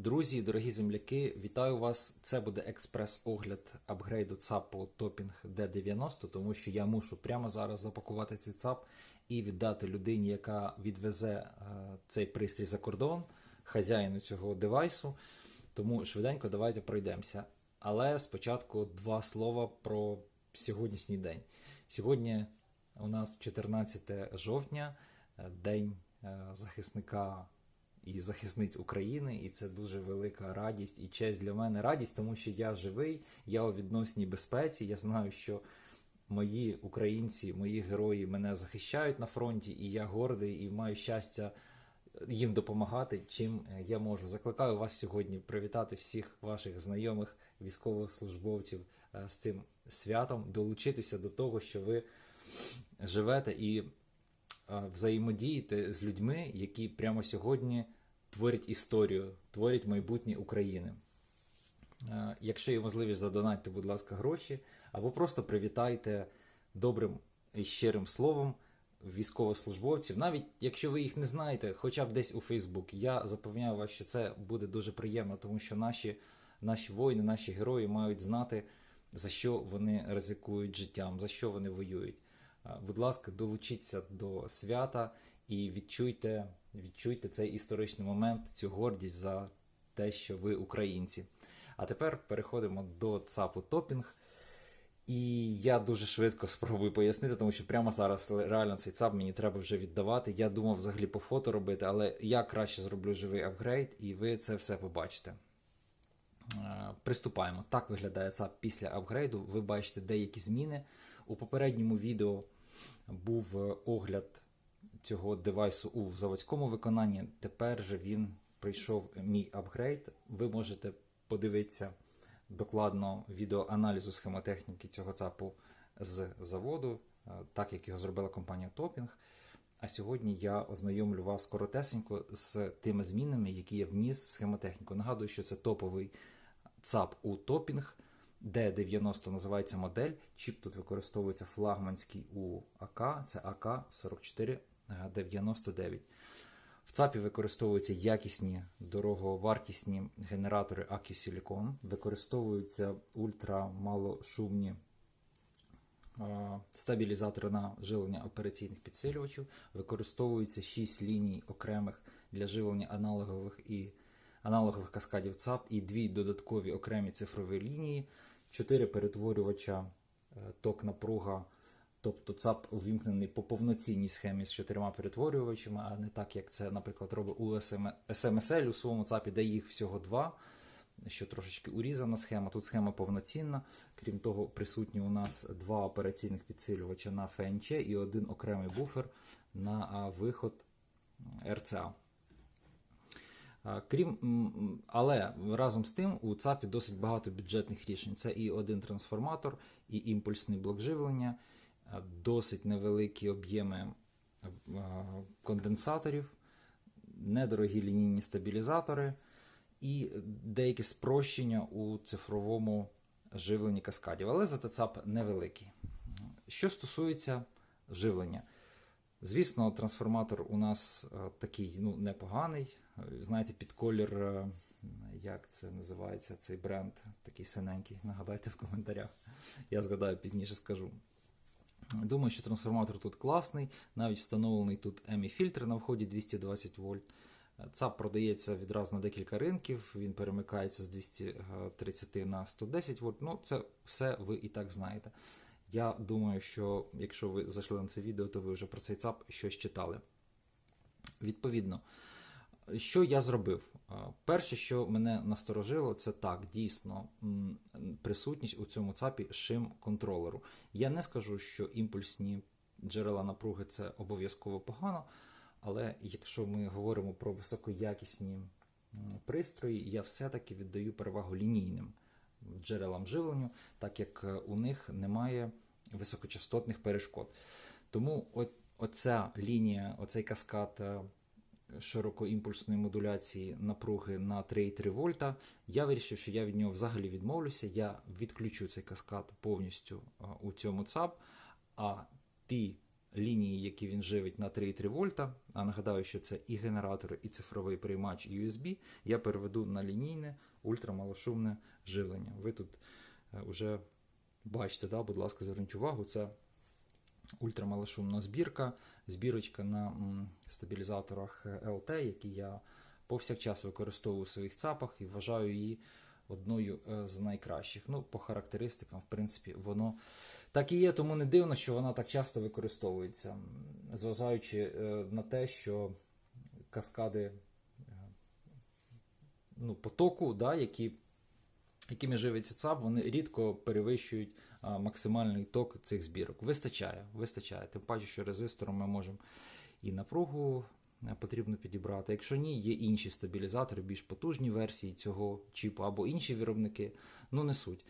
Друзі, дорогі земляки, вітаю вас. Це буде експрес-огляд апгрейду ЦАПу Topping D90, тому що я мушу прямо зараз запакувати цей ЦАП і віддати людині, яка відвезе е, цей пристрій за кордон, хазяїну цього девайсу. Тому швиденько давайте пройдемося. Але спочатку два слова про сьогоднішній день. Сьогодні у нас 14 жовтня, е, день е, захисника і захисниць України, і це дуже велика радість і честь для мене. Радість, тому що я живий, я у відносній безпеці. Я знаю, що мої українці, мої герої мене захищають на фронті, і я гордий і маю щастя їм допомагати, чим я можу. Закликаю вас сьогодні привітати всіх ваших знайомих військових службовців е, з цим святом, долучитися до того, що ви живете і взаємодіяти з людьми, які прямо сьогодні творять історію, творять майбутнє України. Якщо є можливість, задонатьте, будь ласка, гроші, або просто привітайте добрим і щирим словом військовослужбовців, навіть якщо ви їх не знаєте, хоча б десь у Фейсбук. Я запевняю вас, що це буде дуже приємно, тому що наші, наші воїни, наші герої мають знати, за що вони ризикують життям, за що вони воюють. Будь ласка, долучіться до свята і відчуйте, відчуйте цей історичний момент, цю гордість за те, що ви українці. А тепер переходимо до ЦАПу Топінг. І я дуже швидко спробую пояснити, тому що прямо зараз реально цей ЦАП мені треба вже віддавати. Я думав взагалі по фото робити, але я краще зроблю живий апгрейд, і ви це все побачите. Приступаємо. Так виглядає ЦАП після апгрейду. Ви бачите деякі зміни. У попередньому відео був е, огляд цього девайсу у заводському виконанні. Тепер же він прийшов мій апгрейд. Ви можете подивитися докладно відеоаналізу схемотехніки цього ЦАПу з заводу, е, так як його зробила компанія Топінг. А сьогодні я ознайомлю вас коротесенько з тими змінами, які я вніс в схемотехніку. Нагадую, що це топовий ЦАП у топінг, D90 називається модель. Чіп тут використовується флагманський у АК, це АК4499. В ЦАПі використовуються якісні дороговартісні генератори AQ-Silicon, використовуються ультрамалошумні стабілізатори на живлення операційних підсилювачів, використовуються 6 ліній окремих для живлення аналогових і аналогових каскадів ЦАП і дві додаткові окремі цифрові лінії, 4 перетворювача е, ток напруга. Тобто ЦАП увімкнений по повноцінній схемі з чотирма перетворювачами, а не так, як це, наприклад, робить у SMSL у своєму ЦАПі, де їх всього два, що трошечки урізана схема. Тут схема повноцінна. Крім того, присутні у нас два операційних підсилювача на ФНЧ і один окремий буфер на виход РЦА. Крім, але разом з тим у ЦАПі досить багато бюджетних рішень. Це і один трансформатор, і імпульсний блок живлення досить невеликі об'єми конденсаторів, недорогі лінійні стабілізатори і деякі спрощення у цифровому живленні каскадів. Але зате ЦАП невеликий. Що стосується живлення, звісно, трансформатор у нас такий ну, непоганий. Знаєте, під колір, як це називається цей бренд, такий синенький. Нагадайте в коментарях. Я згадаю пізніше скажу. Думаю, що трансформатор тут класний, навіть встановлений тут EMI-фільтр на вході 220 вольт. ЦАП продається відразу на декілька ринків, він перемикається з 230 на 110 вольт. Ну, це все ви і так знаєте. Я думаю, що якщо ви зайшли на це відео, то ви вже про цей ЦАП щось читали. Відповідно, що я зробив? Перше, що мене насторожило, це так, дійсно присутність у цьому ЦАПі шим контролеру. Я не скажу, що імпульсні джерела напруги це обов'язково погано, але якщо ми говоримо про високоякісні пристрої, я все-таки віддаю перевагу лінійним джерелам живленню, так як у них немає високочастотних перешкод. Тому оця лінія, оцей каскад широкоімпульсної модуляції напруги на 3,3 вольта. Я вирішив, що я від нього взагалі відмовлюся. Я відключу цей каскад повністю у цьому ЦАП, а ті лінії, які він живить на 3,3 вольта. А нагадаю, що це і генератор, і цифровий приймач USB. Я переведу на лінійне ультрамалошумне живлення. Ви тут вже бачите, да, будь ласка, зверніть увагу, це ультрамалошумна збірка, збірочка на стабілізаторах LT, які я повсякчас використовую у своїх ЦАПах і вважаю її одною е, з найкращих. Ну, по характеристикам, в принципі, воно так і є, тому не дивно, що вона так часто використовується, зважаючи е, на те, що каскади е, ну, потоку, да, які, якими живиться ЦАП, вони рідко перевищують максимальний ток цих збірок. Вистачає, вистачає. Тим паче, що резистором ми можемо і напругу е, потрібно підібрати. Якщо ні, є інші стабілізатори, більш потужні версії цього чіпу або інші виробники. Ну, не суть.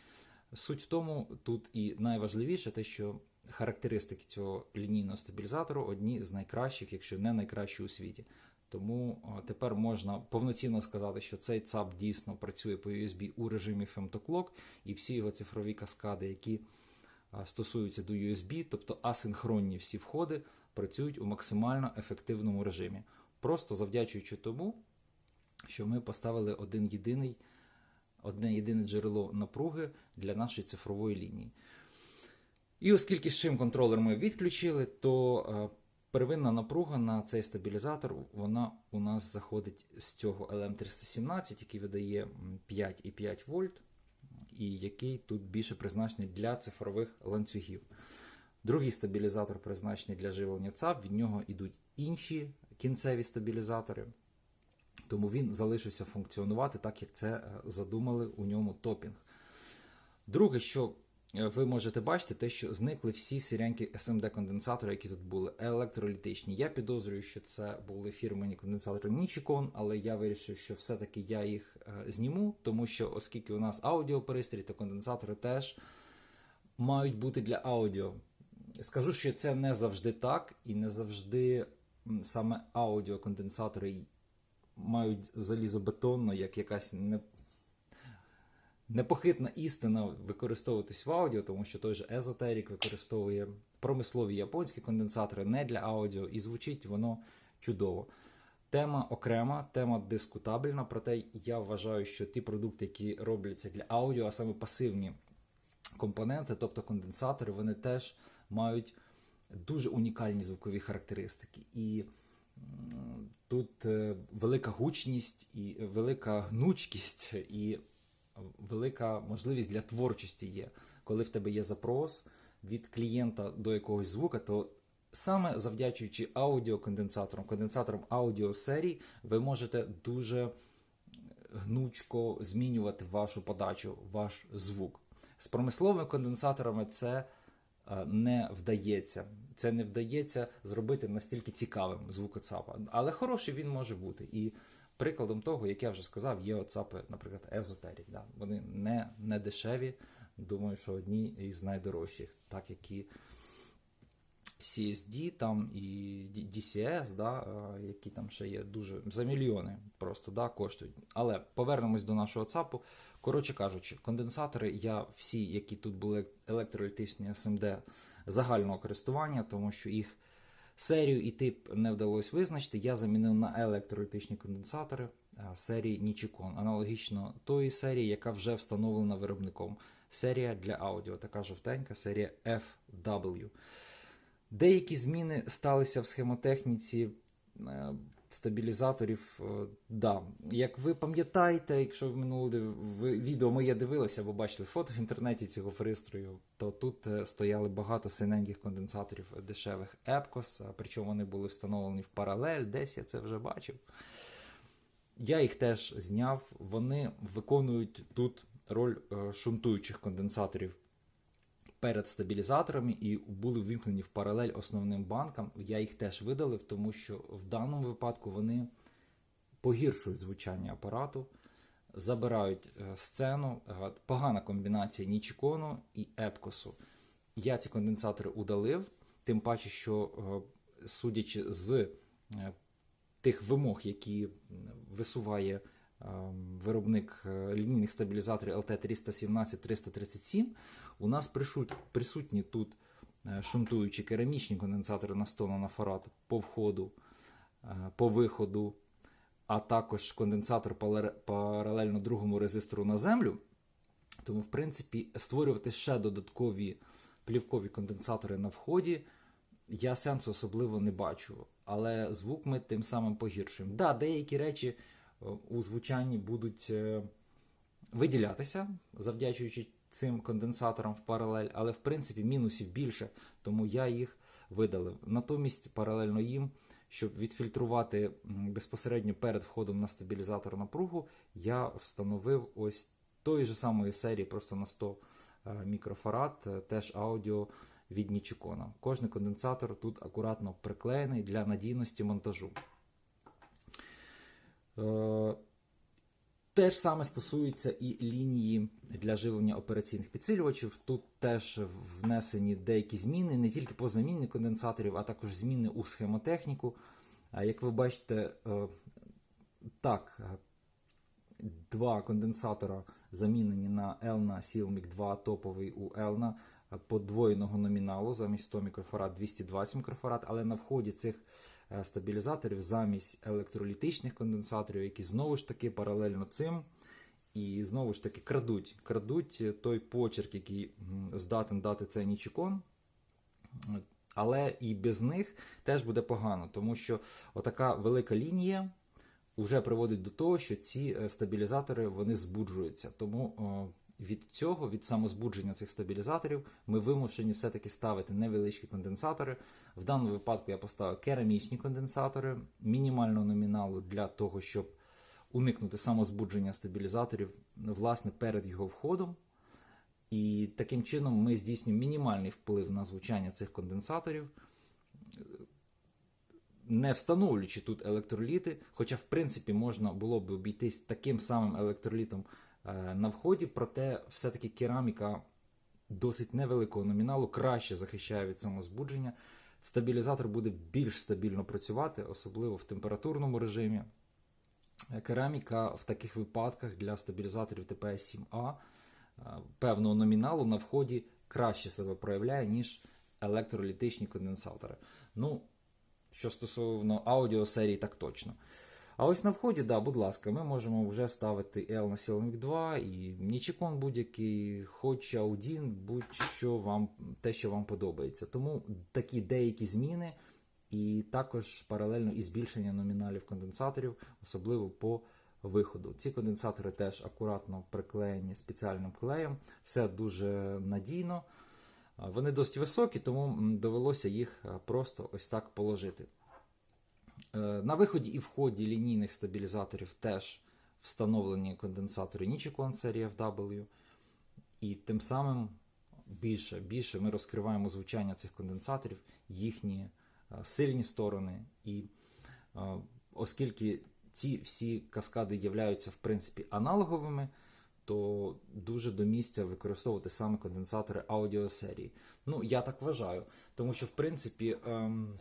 Суть в тому, тут і найважливіше те, що характеристики цього лінійного стабілізатору одні з найкращих, якщо не найкращі у світі. Тому тепер можна повноцінно сказати, що цей ЦАП дійсно працює по USB у режимі Femtoclock, і всі його цифрові каскади, які стосуються до USB, тобто асинхронні всі входи, працюють у максимально ефективному режимі. Просто завдячуючи тому, що ми поставили один єдиний, одне єдине джерело напруги для нашої цифрової лінії. І оскільки шим контролер ми відключили, то первинна напруга на цей стабілізатор вона у нас заходить з цього LM317, який видає 5,5 вольт, і який тут більше призначений для цифрових ланцюгів. Другий стабілізатор призначений для живлення ЦАП, від нього йдуть інші кінцеві стабілізатори. Тому він залишився функціонувати так, як це е, задумали у ньому топінг. Друге, що ви можете бачити, те, що зникли всі сірянькі SMD-конденсатори, які тут були, електролітичні. Я підозрюю, що це були фірмені конденсатори Nichicon, але я вирішив, що все-таки я їх е, зніму, тому що, оскільки у нас аудіопристрій, то конденсатори теж мають бути для аудіо. Скажу, що це не завжди так, і не завжди саме аудіоконденсатори мають залізобетонно, як якась непохитна істина використовуватись в аудіо, тому що той же Езотерік використовує промислові японські конденсатори не для аудіо, і звучить воно чудово. Тема окрема, тема дискутабельна, проте я вважаю, що ті продукти, які робляться для аудіо, а саме пасивні компоненти, тобто конденсатори, вони теж мають дуже унікальні звукові характеристики. І тут е, велика гучність, і велика гнучкість, і велика можливість для творчості є. Коли в тебе є запрос від клієнта до якогось звука, то саме завдячуючи аудіоконденсаторам, конденсаторам аудіосерій, ви можете дуже гнучко змінювати вашу подачу, ваш звук. З промисловими конденсаторами це е, не вдається. Це не вдається зробити настільки цікавим звукоцапа. Але хороший він може бути. І прикладом того, як я вже сказав, є оцапи, наприклад, Езотерік. Да? Вони не, не дешеві. Думаю, що одні із найдорожчих, так як і CSD, там і DCS, да, е, які там ще є дуже за мільйони просто да, коштують. Але повернемось до нашого ЦАПу. Коротше кажучи, конденсатори я всі, які тут були електролітичні SMD загального користування, тому що їх серію і тип не вдалося визначити, я замінив на електролітичні конденсатори е, серії Nichicon, аналогічно тої серії, яка вже встановлена виробником. Серія для аудіо, така жовтенька, серія FW. Деякі зміни сталися в схемотехніці е, стабілізаторів. е, Да. Як ви пам'ятаєте, якщо в минуле відео моє дивилися, або бачили фото в інтернеті цього пристрою, то тут е, стояли багато синеньких конденсаторів дешевих Epcos, причому вони були встановлені в паралель, десь я це вже бачив. Я їх теж зняв. Вони виконують тут роль е, шунтуючих конденсаторів перед стабілізаторами і були ввімкнені в паралель основним банкам. Я їх теж видалив, тому що в даному випадку вони погіршують звучання апарату, забирають е, сцену. Е, Погана комбінація Нічікону і Епкосу. Я ці конденсатори удалив, тим паче, що е, судячи з тих вимог, які висуває е, виробник лінійних стабілізаторів LT317-337, у нас присутні тут е, шунтуючі керамічні конденсатори на 100 нанофарад по входу, е, по виходу, а також конденсатор паралельно другому резистору на землю. Тому, в принципі, створювати ще додаткові плівкові конденсатори на вході я сенсу особливо не бачу. Але звук ми тим самим погіршуємо. Да, деякі речі е, у звучанні будуть виділятися, завдячуючи цим конденсаторам в паралель, але в принципі мінусів більше, тому я їх видалив. Натомість, паралельно їм, щоб відфільтрувати безпосередньо перед входом на стабілізатор напругу, я встановив ось тої ж самої серії, просто на 100 е, мікрофарад, е, теж аудіо від Нічикона. Кожний конденсатор тут акуратно приклеєний для надійності монтажу. Те ж саме стосується і лінії для живлення операційних підсилювачів. Тут теж внесені деякі зміни, не тільки по заміні конденсаторів, а також зміни у схемотехніку. Як ви бачите, е, так, два конденсатора замінені на Elna Silmic 2 топовий у Elna подвоєного номіналу замість 100 мікрофарад 220 мікрофарад, але на вході цих стабілізаторів замість електролітичних конденсаторів, які знову ж таки паралельно цим. І знову ж таки крадуть крадуть той почерк, який здатен дати цей нічікон. Але і без них теж буде погано, тому що отака велика лінія вже приводить до того, що ці е, стабілізатори вони збуджуються. Тому від цього, від самозбудження цих стабілізаторів, ми вимушені все-таки ставити невеличкі конденсатори. В даному випадку я поставив керамічні конденсатори мінімального номіналу для того, щоб уникнути самозбудження стабілізаторів власне перед його входом. І таким чином ми здійснюємо мінімальний вплив на звучання цих конденсаторів, не встановлюючи тут електроліти, хоча, в принципі, можна було б обійтись таким самим електролітом на вході, проте все-таки кераміка досить невеликого номіналу краще захищає від самозбудження. Стабілізатор буде більш стабільно працювати, особливо в температурному режимі. Кераміка в таких випадках для стабілізаторів ТПС-7А е, певного номіналу на вході краще себе проявляє, ніж електролітичні конденсатори. Ну, що стосовно аудіосерії, так точно. А ось на вході, да, будь ласка, ми можемо вже ставити L на Silmic 2 і Нічікон будь-який, хоч Audin, будь-що вам, те, що вам подобається. Тому такі деякі зміни, і також паралельно і збільшення номіналів конденсаторів, особливо по виходу. Ці конденсатори теж акуратно приклеєні спеціальним клеєм, все дуже надійно. Вони досить високі, тому довелося їх е, просто ось так положити. Е, На виході і вході лінійних стабілізаторів теж встановлені конденсатори Nichicon серії FW. І тим самим більше, більше ми розкриваємо звучання цих конденсаторів, їхні е, сильні сторони. І е, оскільки ці всі каскади являються в принципі аналоговими, то дуже до місця використовувати саме конденсатори аудіосерії. Ну, я так вважаю, тому що в принципі ем,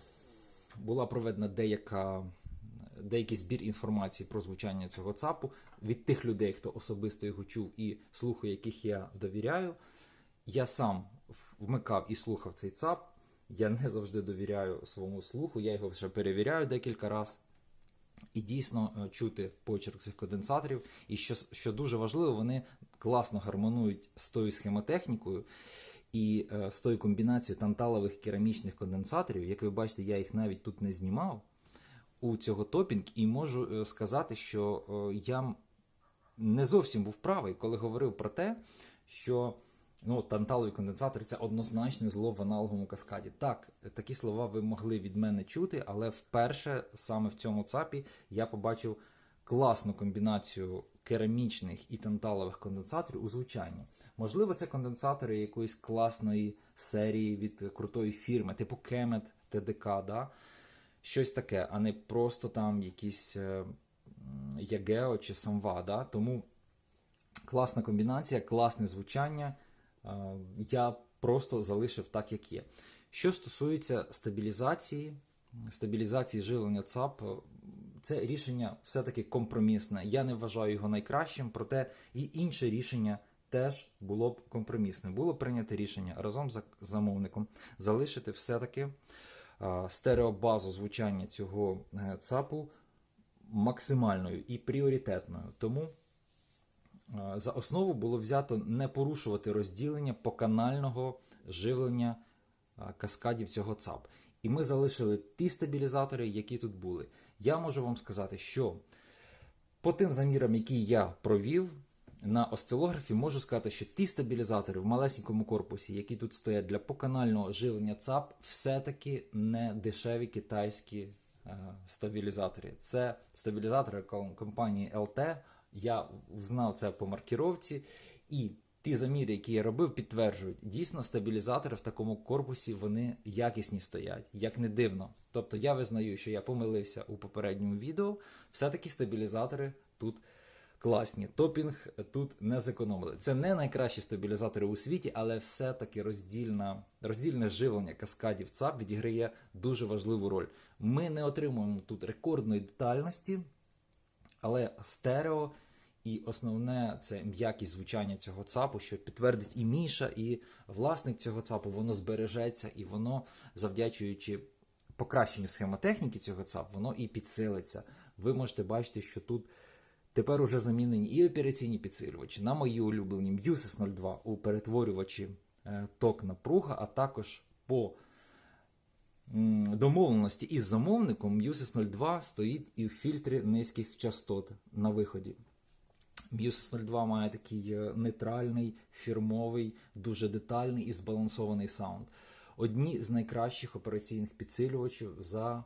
була проведена деяка, деякий збір інформації про звучання цього ЦАПу від тих людей, хто особисто його чув і слуху яких я довіряю. Я сам вмикав і слухав цей ЦАП. Я не завжди довіряю своєму слуху, я його вже перевіряю декілька разів. І дійсно е, чути почерк цих конденсаторів. І що, що дуже важливо, вони класно гармонують з тою схемотехнікою і е, з тою комбінацією танталових керамічних конденсаторів. Як ви бачите, я їх навіть тут не знімав у цього топінг, і можу е, сказати, що е, я не зовсім був правий, коли говорив про те, що ну, танталові конденсатори це однозначне зло в аналоговому каскаді. Так, такі слова ви могли від мене чути, але вперше саме в цьому ЦАПі я побачив класну комбінацію керамічних і танталових конденсаторів у звучанні. Можливо, це конденсатори якоїсь класної серії від крутої фірми, типу Kemet, TDK, да? щось таке, а не просто там якісь е, Ягео чи Самва. Да? Тому класна комбінація, класне звучання. Е, Я просто залишив так, як є. Що стосується стабілізації, стабілізації живлення ЦАП, це рішення все-таки компромісне. Я не вважаю його найкращим, проте і інше рішення теж було б компромісним. Було прийнято рішення разом з замовником залишити все-таки стереобазу звучання цього е, ЦАПу максимальною і пріоритетною. Тому е, за основу було взято не порушувати розділення поканального живлення е, каскадів цього ЦАП. І ми залишили ті стабілізатори, які тут були. Я можу вам сказати, що по тим замірам, які я провів на осцилографі, можу сказати, що ті стабілізатори в малесенькому корпусі, які тут стоять для поканального живлення ЦАП, все-таки не дешеві китайські е, стабілізатори. Це стабілізатори компанії LT. Я знав це по маркіровці, і ті заміри, які я робив, підтверджують, дійсно стабілізатори в такому корпусі вони якісні стоять, як не дивно. Тобто я визнаю, що я помилився у попередньому відео. Все-таки стабілізатори тут класні. Топінг тут не зекономили. Це не найкращі стабілізатори у світі, але все-таки роздільна, роздільне живлення каскадів ЦАП відіграє дуже важливу роль. Ми не отримуємо тут рекордної детальності, але стерео і основне це м'якість звучання цього ЦАПу, що підтвердить і Міша, і власник цього ЦАПу, воно збережеться, і воно, завдячуючи покращенню схемотехніки цього ЦАП, воно і підсилиться. Ви можете бачити, що тут тепер уже замінені і операційні підсилювачі на мої улюблені Muses 02 у перетворювачі е, ток напруга, а також по домовленості із замовником Muses 02 стоїть і в фільтрі низьких частот на виході. Muses 02 має такий е, нейтральний, фірмовий, дуже детальний і збалансований саунд. Одні з найкращих операційних підсилювачів за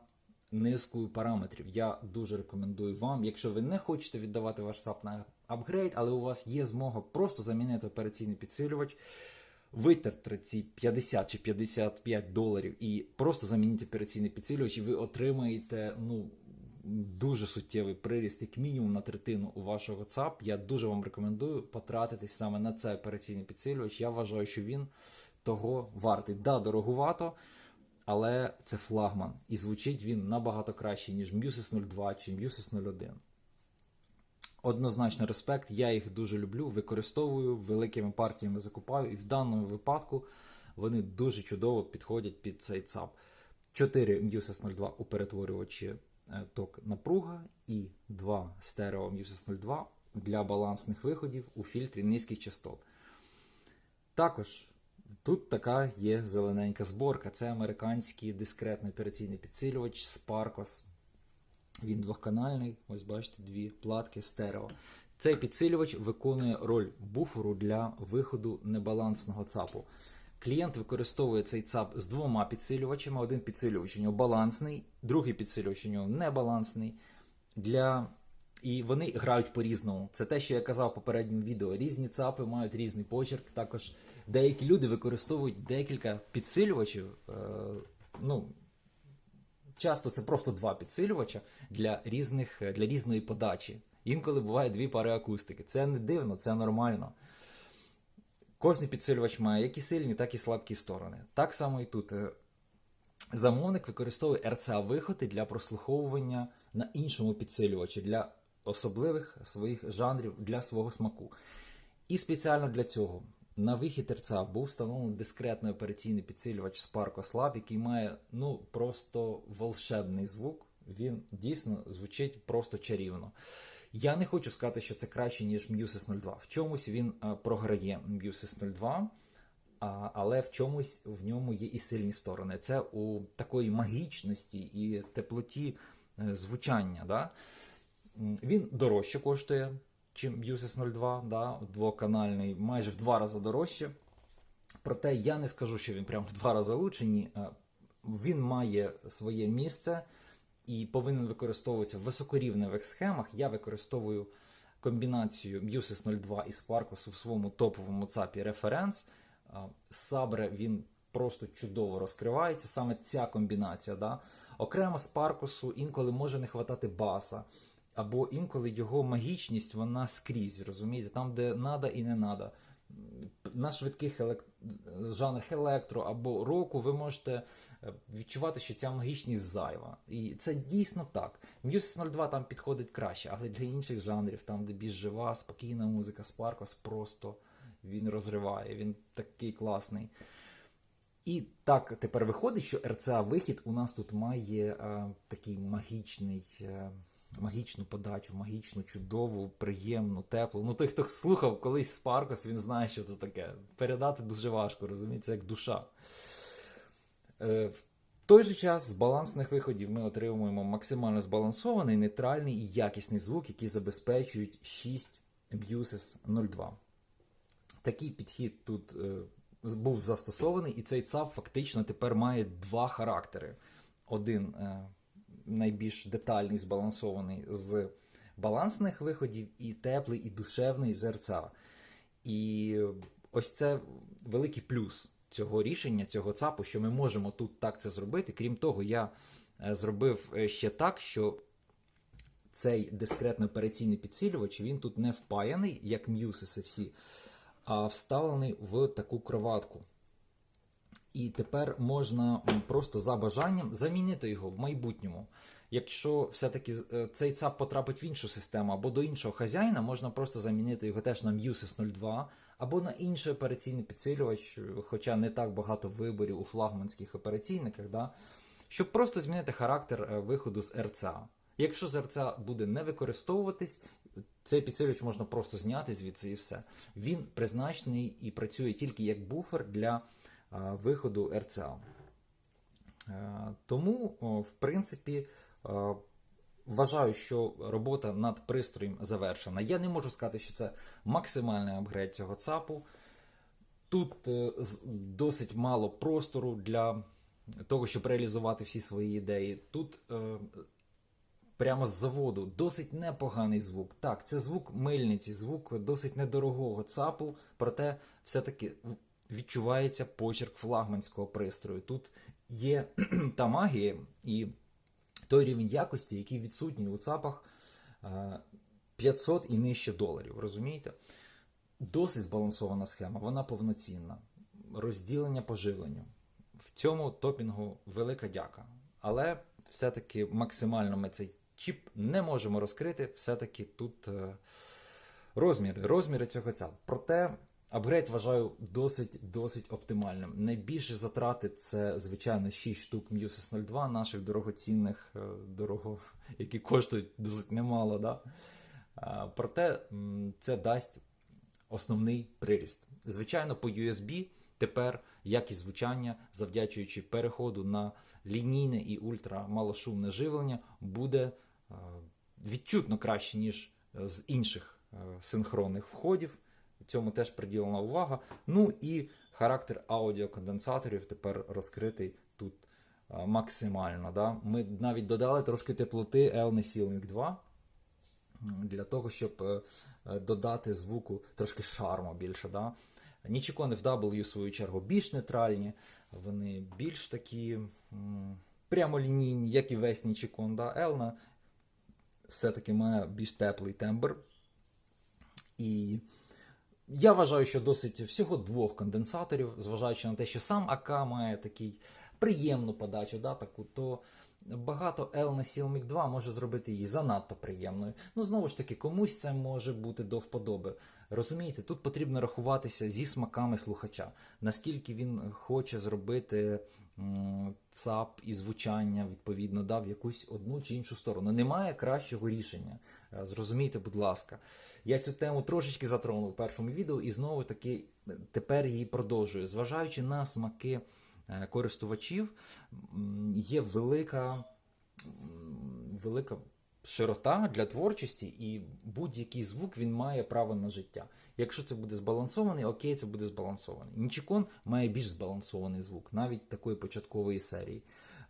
низкою параметрів. Я дуже рекомендую вам, якщо ви не хочете віддавати ваш САП на апгрейд, але у вас є змога просто замінити операційний підсилювач, витерти ці 50 чи 55 доларів і просто замініть операційний підсилювач, і ви отримаєте ну, дуже суттєвий приріст, як мінімум на третину у вашого ЦАП. Я дуже вам рекомендую потратитись саме на цей операційний підсилювач. Я вважаю, що він того вартий. Да, дорогувато, але це флагман. І звучить він набагато краще, ніж Muses 02 чи Muses 01. Однозначно респект, я їх дуже люблю, використовую, великими партіями закупаю, і в даному випадку вони дуже чудово підходять під цей ЦАП. 4 Muses 02 у перетворювачі ток напруга і 2 стерео Muses 02 для балансних виходів у фільтрі низьких частот. Також тут така є зелененька зборка. Це американський дискретний операційний підсилювач Sparkos. Він двохканальний, ось бачите, дві платки стерео. Цей підсилювач виконує роль буферу для виходу небалансного ЦАПу. Клієнт використовує цей ЦАП з двома підсилювачами. Один підсилювач у нього балансний, другий підсилювач у нього небалансний. Для... І вони грають по-різному. Це те, що я казав в попередньому відео. Різні ЦАПи мають різний почерк. Також деякі люди використовують декілька підсилювачів. Е, ну, Часто це просто два підсилювача для різних, для різної подачі. Інколи буває дві пари акустики. Це не дивно, це нормально. Кожний підсилювач має як і сильні, так і слабкі сторони. Так само і тут. Е, Замовник використовує RCA-виходи для прослуховування на іншому підсилювачі для особливих своїх жанрів для свого смаку. І спеціально для цього на вихід RCA був встановлений дискретний операційний підсилювач Sparkos Lab, який має ну просто волшебний звук. Він дійсно звучить просто чарівно. Я не хочу сказати, що це краще, ніж Muses 02. В чомусь він програє Muses 02, але в чомусь в ньому є і сильні сторони. Це у такої магічності і теплоті е, звучання. Да? Він дорожче коштує, чим Muses 02, да? двоканальний, майже в два рази дорожче. Проте я не скажу, що він прям в два рази лучше. Ні. Е, Він має своє місце і повинен використовуватися в високорівневих схемах. Я використовую комбінацію Muses 02 і Sparkos в своєму топовому ЦАПі референс. Сабре він просто чудово розкривається. Саме ця комбінація. Да? Окремо Sparkos інколи може не хватати баса. Або інколи його магічність вона скрізь, розумієте, там, де надо і не надо. На швидких елек... жанрах електро або року ви можете е, відчувати, що ця магічність зайва. І це дійсно так. Muses 02 там підходить краще, але для інших жанрів, там, де більш жива, спокійна музика, Sparkos просто він розриває, він такий класний. І так тепер виходить, що RCA вихід у нас тут має е, такий магічний, е, магічну подачу, магічну, чудову, приємну, теплу. Ну, той, хто слухав колись Sparkos, він знає, що це таке. Передати дуже важко, розумієте, як душа. Е, в той же час з балансних виходів ми отримуємо максимально збалансований, нейтральний і якісний звук, який забезпечують 6 Muses 02. Такий підхід тут е, був застосований, і цей ЦАП фактично тепер має два характери. Один е, найбільш детальний, збалансований з балансних виходів, і теплий, і душевний з І ось це великий плюс цього рішення, цього ЦАПу, що ми можемо тут так це зробити. Крім того, я е, зробив е, ще так, що цей дискретно операційний підсилювач він тут не впаяний, як м'юсиси всі, а вставлений в таку кроватку. І тепер можна просто за бажанням замінити його в майбутньому. Якщо все-таки е, цей ЦАП потрапить в іншу систему або до іншого хазяїна, можна просто замінити його теж на MUSIS 02 або на інший операційний підсилювач, хоча не так багато виборів у флагманських операційниках, да, щоб просто змінити характер е, виходу з RCA. Якщо з RCA буде не використовуватись, цей підсилювач можна просто зняти звідси і все. Він призначений і працює тільки як буфер для виходу RCA. Е, Тому, в принципі, е, вважаю, що робота над пристроєм завершена. Я не можу сказати, що це максимальний апгрейд цього ЦАПу. Тут е, досить мало простору для того, щоб реалізувати всі свої ідеї. Тут е, прямо з заводу досить непоганий звук. Так, це звук мильниці, звук досить недорогого ЦАПу, проте все-таки відчувається почерк флагманського пристрою. Тут є та магія і той рівень якості, який відсутній у ЦАПах е, 500 і нижче доларів. Розумієте? Досить збалансована схема, вона повноцінна. Розділення по. В цьому топінгу велика дяка. Але все-таки максимально ми цей чіп не можемо розкрити. Все-таки тут е, розміри, розміри цього ця. Проте апгрейд вважаю досить досить оптимальним. Найбільші затрати це, звичайно, 6 штук Muses 02, наших дорогоцінних, е, дорого, які коштують досить немало. Да? Проте це дасть основний приріст. Звичайно, по USB тепер якість звучання, завдячуючи переходу на лінійне і ультрамалошумне живлення, буде е, відчутно краще, ніж е, з інших е, синхронних входів. Цьому теж приділена увага. Ну і характер аудіоконденсаторів тепер розкритий тут е, максимально. Да? Ми навіть додали трошки теплоти L-Sealing 2 для того, щоб е, е, додати звуку трошки шарму більше. Да? Нічикони в W, в свою чергу, більш нейтральні, вони більш такі прямолінійні, як і весь Нічикон. Да? Елна все-таки має більш теплий тембр. І я вважаю, що досить всього двох конденсаторів, зважаючи на те, що сам АК має такий приємну подачу, да, таку, то багато L на Silmic 2 може зробити її занадто приємною. Ну, знову ж таки, комусь це може бути до вподоби. Розумієте, тут потрібно рахуватися зі смаками слухача, наскільки він хоче зробити ЦАП і звучання, відповідно, да, в якусь одну чи іншу сторону. Немає кращого рішення. Е, Зрозумійте, будь ласка. Я цю тему трошечки затронув у першому відео і знову таки тепер її продовжую. Зважаючи на смаки е, користувачів, є велика, велика широта для творчості, і будь-який звук він має право на життя. Якщо це буде збалансований, окей, це буде збалансований. Нічикон має більш збалансований звук, навіть такої початкової серії.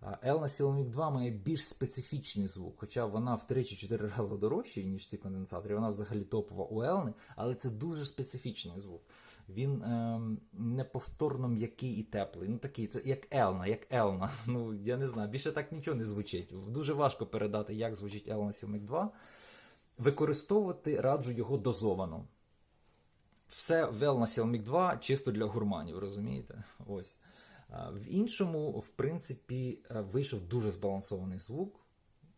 А Elna Silamic 2 має більш специфічний звук, хоча вона в 3-4 рази дорожча, ніж ці конденсатори. Вона взагалі топова у Елни, але це дуже специфічний звук. Він ем, неповторно м'який і теплий. Ну такий, це як Елна, як Елна. Ну я не знаю, більше так нічого не звучить. Дуже важко передати, як звучить Elna Silamic 2. Використовувати раджу його дозовано. Все в Elna Silamic 2 чисто для гурманів, розумієте? Ось. В іншому, в принципі, е, вийшов дуже збалансований звук.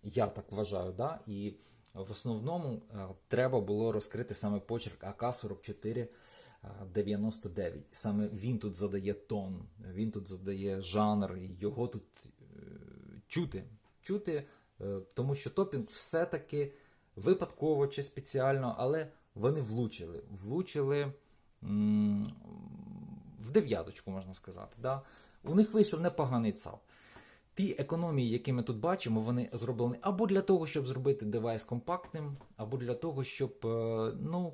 Я так вважаю, да? і в основному е, треба було розкрити саме почерк АК-44. 99. Саме він тут задає тон, він тут задає жанр, і його тут е, чути. Чути, е, тому що топінг все-таки випадково чи спеціально, але вони влучили. Влучили в дев'яточку, можна сказати. Да? У них вийшов непоганий ЦАП. Ті економії, які ми тут бачимо, вони зроблені або для того, щоб зробити девайс компактним, або для того, щоб е, ну,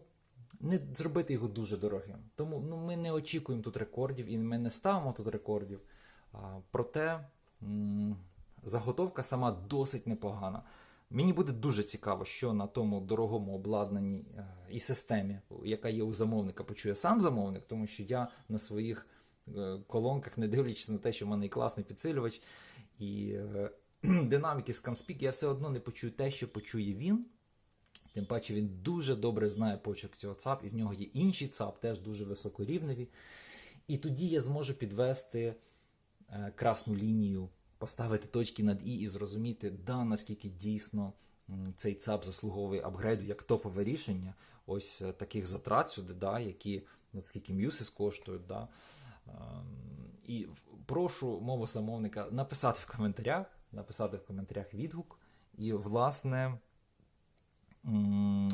не зробити його дуже дорогим. Тому ну, ми не очікуємо тут рекордів і ми не ставимо тут рекордів. Проте заготовка сама досить непогана. Мені буде дуже цікаво, що на тому дорогому обладнанні е, і системі, яка є у замовника, почує сам замовник, тому що я на своїх е, колонках, не дивлячись на те, що в мене і класний підсилювач, і е, динаміки з я все одно не почую те, що почує він. Тим паче він дуже добре знає почерк цього ЦАП, і в нього є інші ЦАП, теж дуже високорівневі. І тоді я зможу підвести красну лінію, поставити точки над І і зрозуміти, да, наскільки дійсно цей ЦАП заслуговує апгрейду як топове рішення. Ось е, таких затрат сюди, да, які ну, скільки м'юсис коштують. Да. Ем, І прошу мову замовника написати в коментарях, написати в коментарях відгук. І, власне,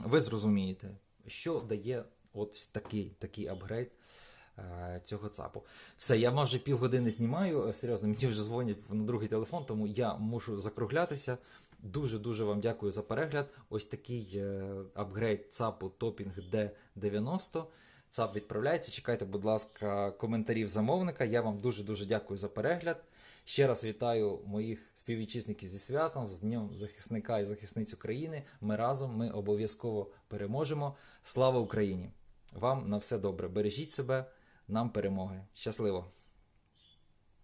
ви зрозумієте, що дає от такий, такий апгрейд цього ЦАПу. Все, я майже півгодини знімаю. е, Серйозно, мені вже дзвонять на другий телефон, тому я мушу закруглятися. Дуже дуже вам дякую за перегляд. Ось такий е, апгрейд ЦАПу Topping D90. ЦАП відправляється. Чекайте, будь ласка, коментарів замовника. Я вам дуже дуже дякую за перегляд. Ще раз вітаю моїх співвітчизників зі святом, з Днем захисника і захисниць України. Ми разом, ми обов'язково переможемо. Слава Україні! Вам на все добре. Бережіть себе, нам перемоги. Щасливо!